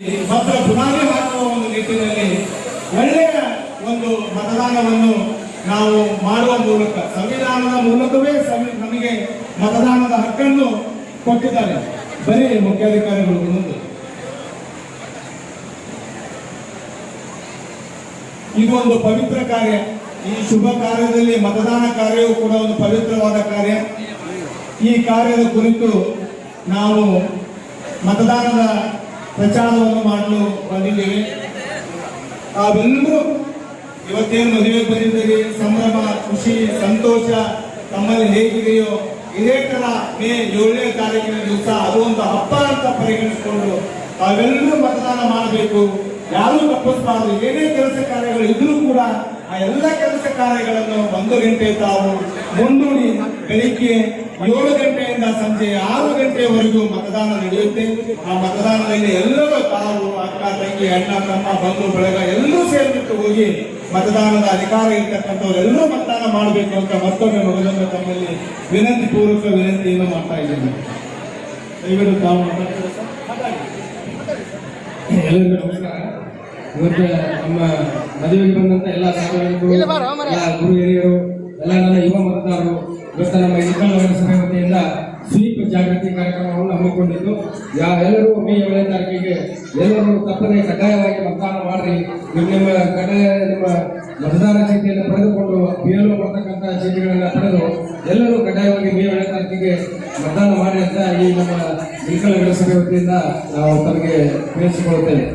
ಭದ್ರ ಚುನಾವಣೆ ಹಾಕುವ ಒಂದು ನಿಟ್ಟಿನಲ್ಲಿ ಒಳ್ಳೆಯ ಒಂದು ಮತದಾನವನ್ನು ನಾವು ಮಾಡುವ ಮೂಲಕ ಸಂವಿಧಾನದ ಮೂಲಕವೇ ನಮಗೆ ಮತದಾನದ ಹಕ್ಕನ್ನು ಕೊಟ್ಟಿದ್ದಾರೆ. ಬರೀ ಮುಖ್ಯಾಧಿಕಾರಿಗಳು ಮುಂದೆ ಇದು ಒಂದು ಪವಿತ್ರ ಕಾರ್ಯ. ಈ ಶುಭ ಕಾರ್ಯದಲ್ಲಿ ಮತದಾನ ಕಾರ್ಯವೂ ಕೂಡ ಒಂದು ಪವಿತ್ರವಾದ ಕಾರ್ಯ. ಈ ಕಾರ್ಯದ ಕುರಿತು ನಾವು ಮತದಾನದ ಪ್ರಚಾರವನ್ನು ಮಾಡಲು ಬಂದಿದ್ದೇವೆ. ತಾವೆಲ್ಲರೂ ಇವತ್ತೇನು ಮದುವೆ ಬಂದಿದ್ದೀರಿ ಸಂಭ್ರಮ, ಖುಷಿ, ಸಂತೋಷ ತಮ್ಮಲ್ಲಿ ಹೇಗಿದೆಯೋ ಇದೇ ತರ ಮೇ ಏಳನೇ ತಾರೀಕಿನ ದಿವಸ ಅದು ಒಂದು ಹಬ್ಬ ಅಂತ ಪರಿಗಣಿಸಿಕೊಂಡು ತಾವೆಲ್ಲರೂ ಮತದಾನ ಮಾಡಬೇಕು. ಯಾರೂ ತಪ್ಪಿಸಬಾರದು. ಏನೇ ಕೆಲಸ ಕಾರ್ಯಗಳು ಇದ್ರೂ ಕೂಡ ಆ ಎಲ್ಲ ಕೆಲಸ ಕಾರ್ಯಗಳನ್ನು ಒಂದು ಗಂಟೆ ತಾವು ಮುಂದೂಡಿ ಬೆಳಿಗ್ಗೆ ಏಳು ಗಂಟೆಯಿಂದ ಸಂಜೆ ಆರು ಗಂಟೆವರೆಗೂ ಮತದಾನ ನಡೆಯುತ್ತೆ. ಆ ಮತದಾನದಲ್ಲಿ ಎಲ್ಲರೂ ತಾವು ಅಕ್ಕ ತಂಗಿ ಅಣ್ಣ ತಮ್ಮ ಬಂಧು ಬಳಗ ಎಲ್ಲರೂ ಸೇರಿಬಿಟ್ಟು ಹೋಗಿ ಮತದಾನದ ಅಧಿಕಾರ ಇರ್ತಕ್ಕಂಥವ್ರು ಎಲ್ಲರೂ ಮತದಾನ ಮಾಡಬೇಕು ಅಂತ ಮತ್ತೊಮ್ಮೆ ಮಗದನ್ನು ತಮ್ಮಲ್ಲಿ ವಿನಂತಿ ಪೂರ್ವಕ ವಿನಂತಿಯನ್ನು ಮಾಡ್ತಾ ಇದ್ದೇನೆ. ದಯವಿಟ್ಟು ತಾವು ಮಾತಾಡ್ತೀರಾ ಎಲ್ಲರಿಗೂ ನಮಸ್ಕಾರ. ಇವತ್ತು ನಮ್ಮ ಮದುವೆಗೆ ಬಂದಂತ ಎಲ್ಲ ಸಾರ್ವಜನಿಕರು ಗುರು ಹಿರಿಯರು ಇವತ್ತು ನಮ್ಮ ಇಳಕಲ್ ನಗರಸಭೆ ವತಿಯಿಂದ ಸ್ವೀಪ್ ಜಾಗೃತಿ ಕಾರ್ಯಕ್ರಮವನ್ನು ಹಮ್ಮಿಕೊಂಡಿದ್ದು, ಯಾ ಎಲ್ಲರೂ ಮೇ ಏಳನೇ ತಾರೀಕಿಗೆ ಎಲ್ಲರೂ ತಪ್ಪದೇ ಕಡ್ಡಾಯವಾಗಿ ಮತದಾನ ಮಾಡ್ರಿ ನಿಮ್ಮ ನಿಮ್ಮ ಕಡ್ಡಾಯ ನಿಮ್ಮ ಮತದಾನ ಚೀಟಿಯನ್ನು ಪಡೆದುಕೊಂಡು ಪಿ ಬರ್ತಕ್ಕಂಥ ಚೀಟಿಗಳನ್ನು ಪಡೆದು ಎಲ್ಲರೂ ಕಡ್ಡಾಯವಾಗಿ ಮೇ ಏಳನೇ ತಾರೀಕಿಗೆ ಮತದಾನ ಮಾಡಿ ಅಂತ ಈ ನಮ್ಮ ಇಳಕಲ್ ನಗರಸಭೆ ವತಿಯಿಂದ ನಾವು ತಮಗೆ ತಿಳಿಸಿಕೊಳ್ಳುತ್ತೇವೆ